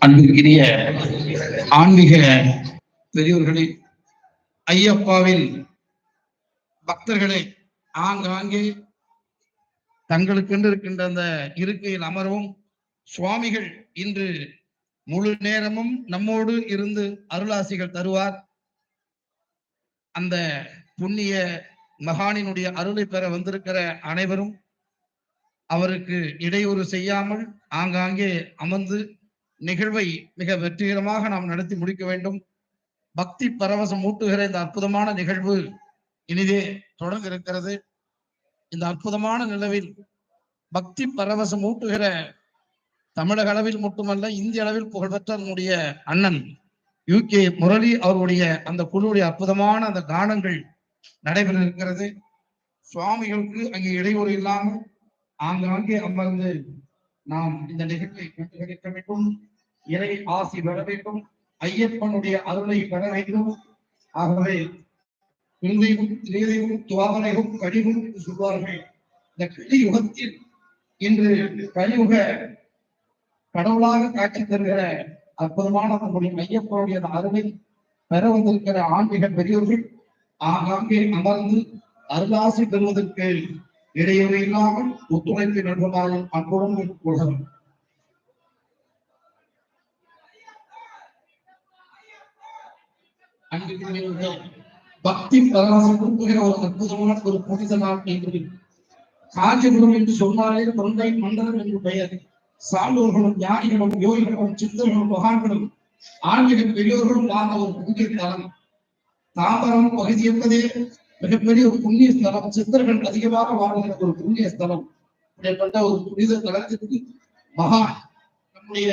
அன்பிற்கிரிய ஆன்மீக பெரியோர்களே ஐயப்பாவின் பக்தர்களே ஆங்காங்கே தங்களுக்கென்று இருக்கின்ற அந்த இருக்கையில் அமரவும் சுவாமிகள் இன்று முழு நேரமும் நம்மோடு இருந்து அருளாசிகள் தருவார். அந்த புண்ணிய மகானினுடைய அருளை பெற வந்திருக்கிற அனைவரும் அவருக்கு இடையூறு செய்யாமல் ஆங்காங்கே அமர்ந்து நிகழ்வை மிக வெற்றிகரமாக நாம் நடத்தி முடிக்க வேண்டும். பக்தி பரவசம் ஊட்டுகிற இந்த அற்புதமான நிகழ்வு இனிதே தொடங்க இருக்கிறது இந்த அற்புதமான நிலவில் பக்தி பரவசம் ஊட்டுகிற தமிழக அளவில் மட்டுமல்ல இந்திய அளவில் புகழ்பெற்ற நம்முடைய அண்ணன் யூ. கே. முரளி அவருடைய அந்த குழுவுடைய அற்புதமான அந்த கானங்கள் நடைபெற இருக்கிறது சுவாமிகளுக்கு அங்கே இடையூறு இல்லாமல் ஆங்காங்கே அமர்ந்து நாம் இந்த நிகழ்வை கண்டுகளிக்க வேண்டும். இறை ஆசி பெற வேண்டும். ஐயப்பனுடைய அருளை பெற வேண்டும். ஆகவே குருதெய்வம் திரேதெய்வம் துவாபரையும் கழிவும் சொல்வார்கள். இந்த கலியுகத்தில் இன்று கலியுக கடவுளாக காட்சி தருகிற அற்புதமான நம்முடைய ஐயப்பனுடைய அருளை பெற வந்திருக்கிற ஆன்மீக பெரியோர்கள் ஆங்காங்கே அமர்ந்து அருளாசி பெறுவதற்கு இடையூறு இல்லாமல் ஒத்துழைப்பு நல்குமாறு அன்புடன் கொள்கிறோம் அன்பிற்குரியவர்களே, பக்தி பரவசம் கொடுக்கிற ஒரு அற்புதமான ஒரு புனித நாள் என்று. காஞ்சிபுரம் என்று சொன்னாலே தொண்டை மண்டலம் என்று பெயர். சான்றோர்களும் ஞானிகளும் யோகிகளும் சித்தர்களும் மகான்களும் ஆன்மீக பெரியோர்களும் வாழ்ந்த ஒரு புதிய தலம். தாம்பரம் பகுதி என்பதே மிகப்பெரிய ஒரு புண்ணிய ஸ்தலம். சித்தர்கள் அதிகமாக வாழ்கிற ஒரு புண்ணிய ஸ்தலம். அப்படிப்பட்ட ஒரு புனித தலத்திற்கு மகா நம்முடைய